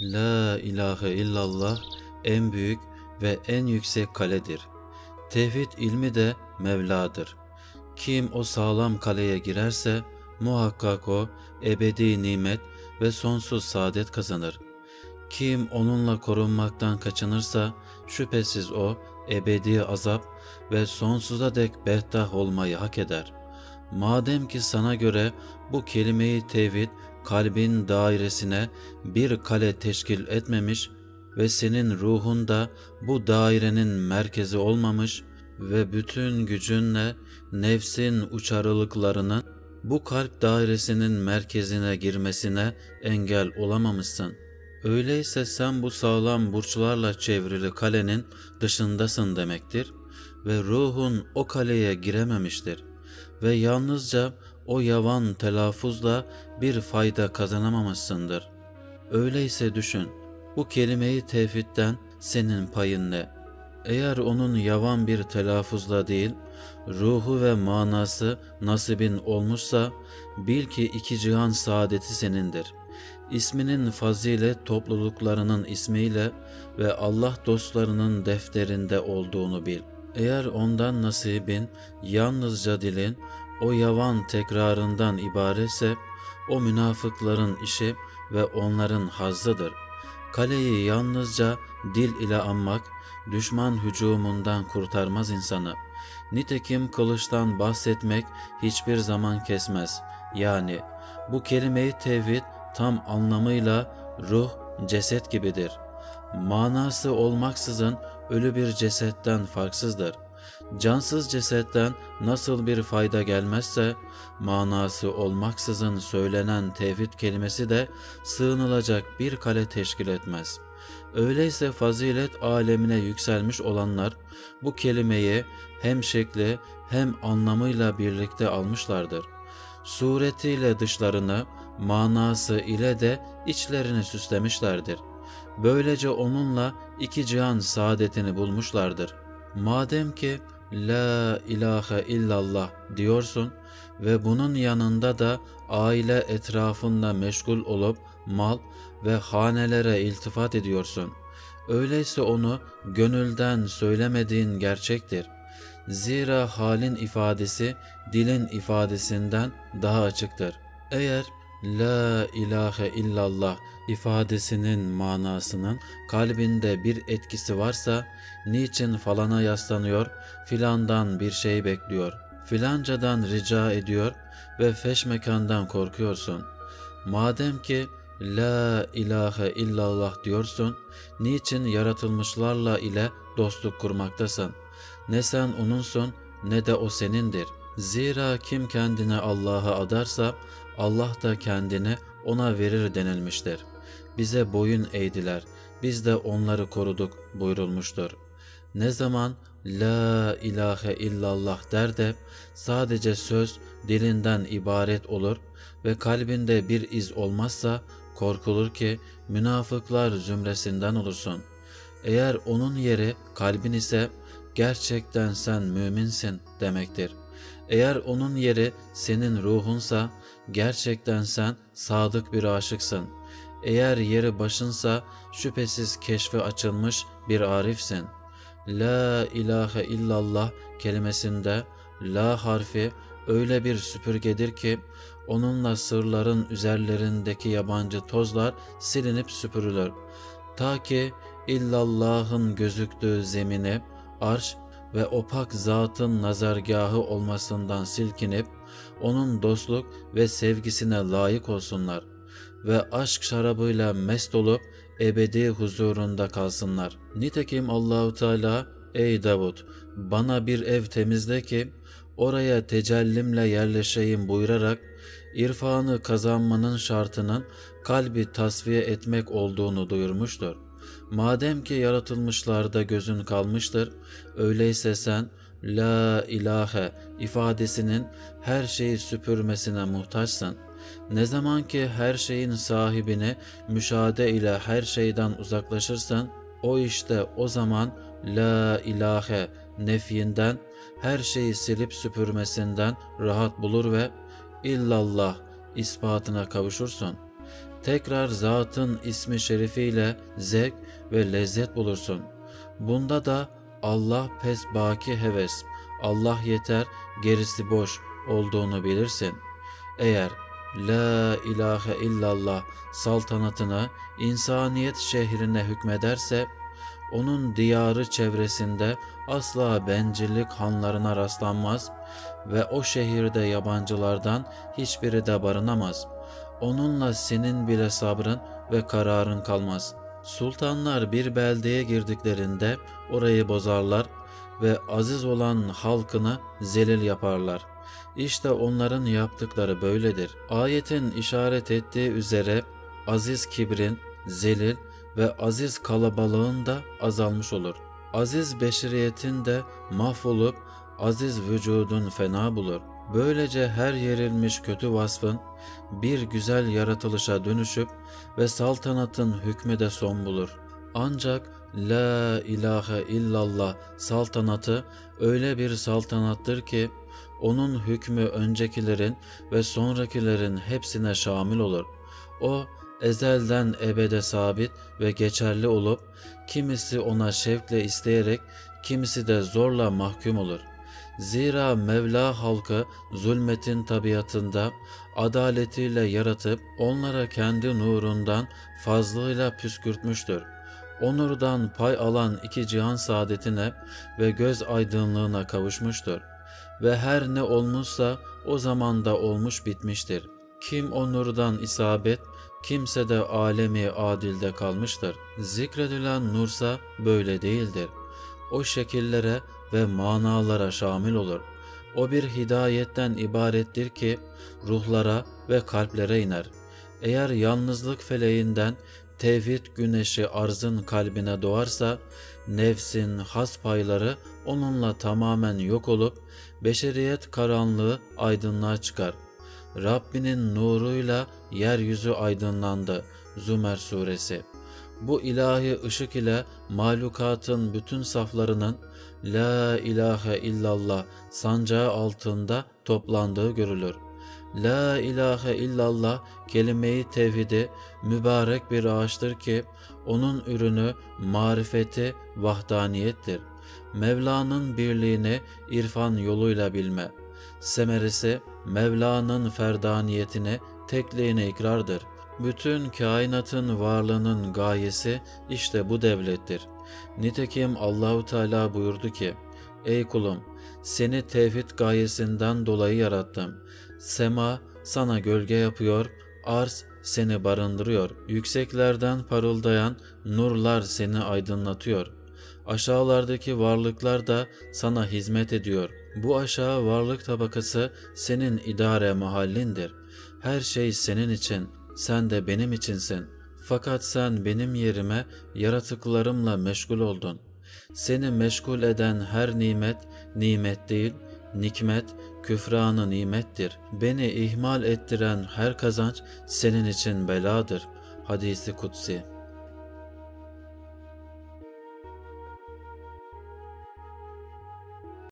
La ilahe illallah en büyük ve en yüksek kaledir. Tevhid ilmi de Mevla'dır. Kim o sağlam kaleye girerse muhakkak o ebedi nimet ve sonsuz saadet kazanır. Kim onunla korunmaktan kaçınırsa şüphesiz o ebedi azap ve sonsuza dek behtah olmayı hak eder. Madem ki sana göre bu kelimeyi tevhid kalbin dairesine bir kale teşkil etmemiş ve senin ruhun da bu dairenin merkezi olmamış ve bütün gücünle nefsin uçarılıklarının bu kalp dairesinin merkezine girmesine engel olamamışsın. Öyleyse sen bu sağlam burçlarla çevrili kalenin dışındasın demektir ve ruhun o kaleye girememiştir ve yalnızca o yavan telaffuzla bir fayda kazanamamışsındır. Öyleyse düşün, bu kelimeyi tevhidden senin payın ne? Eğer onun yavan bir telaffuzla değil, ruhu ve manası nasibin olmuşsa, bil ki iki cihan saadeti senindir. İsminin fazilet topluluklarının ismiyle ve Allah dostlarının defterinde olduğunu bil. Eğer ondan nasibin yalnızca dilin o yavan tekrarından ibaretse o münafıkların işi ve onların hazzıdır. Kaleyi yalnızca dil ile anmak düşman hücumundan kurtarmaz insanı. Nitekim kılıçtan bahsetmek hiçbir zaman kesmez. Yani bu kelimeyi tevhid tam anlamıyla ruh ceset gibidir. Manası olmaksızın ölü bir cesetten farksızdır. Cansız cesetten nasıl bir fayda gelmezse, manası olmaksızın söylenen tevhid kelimesi de sığınılacak bir kale teşkil etmez. Öyleyse fazilet alemine yükselmiş olanlar bu kelimeyi hem şekli hem anlamıyla birlikte almışlardır. Suretiyle dışlarını, manası ile de içlerini süslemişlerdir. Böylece onunla iki cihan saadetini bulmuşlardır. Madem ki La ilahe illallah diyorsun ve bunun yanında da aile etrafında meşgul olup mal ve hanelere iltifat ediyorsun. Öyleyse onu gönülden söylemediğin gerçektir. Zira halin ifadesi dilin ifadesinden daha açıktır. Eğer La ilahe illallah ifadesinin manasının kalbinde bir etkisi varsa niçin falana yaslanıyor, filandan bir şey bekliyor, filancadan rica ediyor ve feşmekandan korkuyorsun. Madem ki La ilahe illallah diyorsun, niçin yaratılmışlarla ile dostluk kurmaktasın? Ne sen onunsun ne de o senindir. Zira kim kendine Allah'a adarsa Allah da kendini ona verir denilmiştir. Bize boyun eğdiler, biz de onları koruduk buyurulmuştur. Ne zaman La ilahe illallah der de sadece söz dilinden ibaret olur ve kalbinde bir iz olmazsa korkulur ki münafıklar zümresinden olursun. Eğer onun yeri kalbin ise gerçekten sen müminsin demektir. Eğer onun yeri senin ruhunsa gerçekten sen sadık bir aşıksın. Eğer yeri başınsa şüphesiz keşfe açılmış bir arifsin. La ilahe illallah kelimesinde la harfi öyle bir süpürgedir ki onunla sırların üzerlerindeki yabancı tozlar silinip süpürülür. Ta ki illallah'ın gözüktüğü zemini, arş ve opak zatın nazargahı olmasından silkinip onun dostluk ve sevgisine layık olsunlar ve aşk şarabıyla mest olup ebedi huzurunda kalsınlar. Nitekim Allahu Teala ey Davud bana bir ev temizle ki oraya tecellimle yerleşeyim buyurarak irfanı kazanmanın şartının kalbi tasfiye etmek olduğunu duyurmuştur. Madem ki yaratılmışlarda gözün kalmıştır, öyleyse sen La ilahe ifadesinin her şeyi süpürmesine muhtaçsın. Ne zaman ki her şeyin sahibini müşahede ile her şeyden uzaklaşırsan, o işte o zaman La ilahe nefyinden, her şeyi silip süpürmesinden rahat bulur ve illallah ispatına kavuşursun. Tekrar zatın ismi şerifiyle zevk ve lezzet bulursun. Bunda da Allah pes baki heves, Allah yeter gerisi boş olduğunu bilirsin. Eğer La ilahe illallah saltanatını insaniyet şehrine hükmederse, onun diyarı çevresinde asla bencillik hanlarına rastlanmaz ve o şehirde yabancılardan hiçbiri de barınamaz. Onunla senin bile sabrın ve kararın kalmaz. Sultanlar bir beldeye girdiklerinde orayı bozarlar ve aziz olan halkını zelil yaparlar. İşte onların yaptıkları böyledir. Ayetin işaret ettiği üzere aziz kibrin, zelil ve aziz kalabalığın da azalmış olur. Aziz beşeriyetin de mahvolup aziz vücudun fena bulur. Böylece her yerilmiş kötü vasfın bir güzel yaratılışa dönüşüp ve saltanatın hükmü de son bulur. Ancak La ilahe illallah saltanatı öyle bir saltanattır ki onun hükmü öncekilerin ve sonrakilerin hepsine şamil olur. O ezelden ebede sabit ve geçerli olup kimisi ona şevkle isteyerek kimisi de zorla mahkum olur. Zira Mevla halkı zulmetin tabiatında adaletiyle yaratıp onlara kendi nurundan fazlıyla püskürtmüştür. Onurdan pay alan iki cihan saadetine ve göz aydınlığına kavuşmuştur. Ve her ne olmuşsa o zamanda olmuş bitmiştir. Kim onurdan isabet, kimse de alemi adilde kalmıştır. Zikredilen nursa böyle değildir. O şekillere ve manalara şamil olur. O bir hidayetten ibarettir ki ruhlara ve kalplere iner. Eğer yalnızlık feleğinden tevhid güneşi arzın kalbine doğarsa, nefsin has payları onunla tamamen yok olup, beşeriyet karanlığı aydınlığa çıkar. Rabbinin nuruyla yeryüzü aydınlandı. Zümer suresi. Bu ilahi ışık ile mahlukatın bütün saflarının La ilahe illallah sancağı altında toplandığı görülür. La ilahe illallah kelime-i tevhidi mübarek bir ağaçtır ki onun ürünü marifeti vahdaniyettir. Mevla'nın birliğini irfan yoluyla bilme. Semeresi Mevla'nın ferdaniyetini tekliğine ikrardır. Bütün kainatın varlığının gayesi işte bu devlettir. Nitekim Allahu Teala buyurdu ki: Ey kulum, seni tevhid gayesinden dolayı yarattım. Sema sana gölge yapıyor, arz seni barındırıyor. Yükseklerden parıldayan nurlar seni aydınlatıyor. Aşağılardaki varlıklar da sana hizmet ediyor. Bu aşağı varlık tabakası senin idare mahallindir. Her şey senin için, sen de benim içinsin. Fakat sen benim yerime yaratıklarımla meşgul oldun. Seni meşgul eden her nimet, nimet değil, nikmet, küfranı nimettir. Beni ihmal ettiren her kazanç senin için beladır. Hadisi Kutsi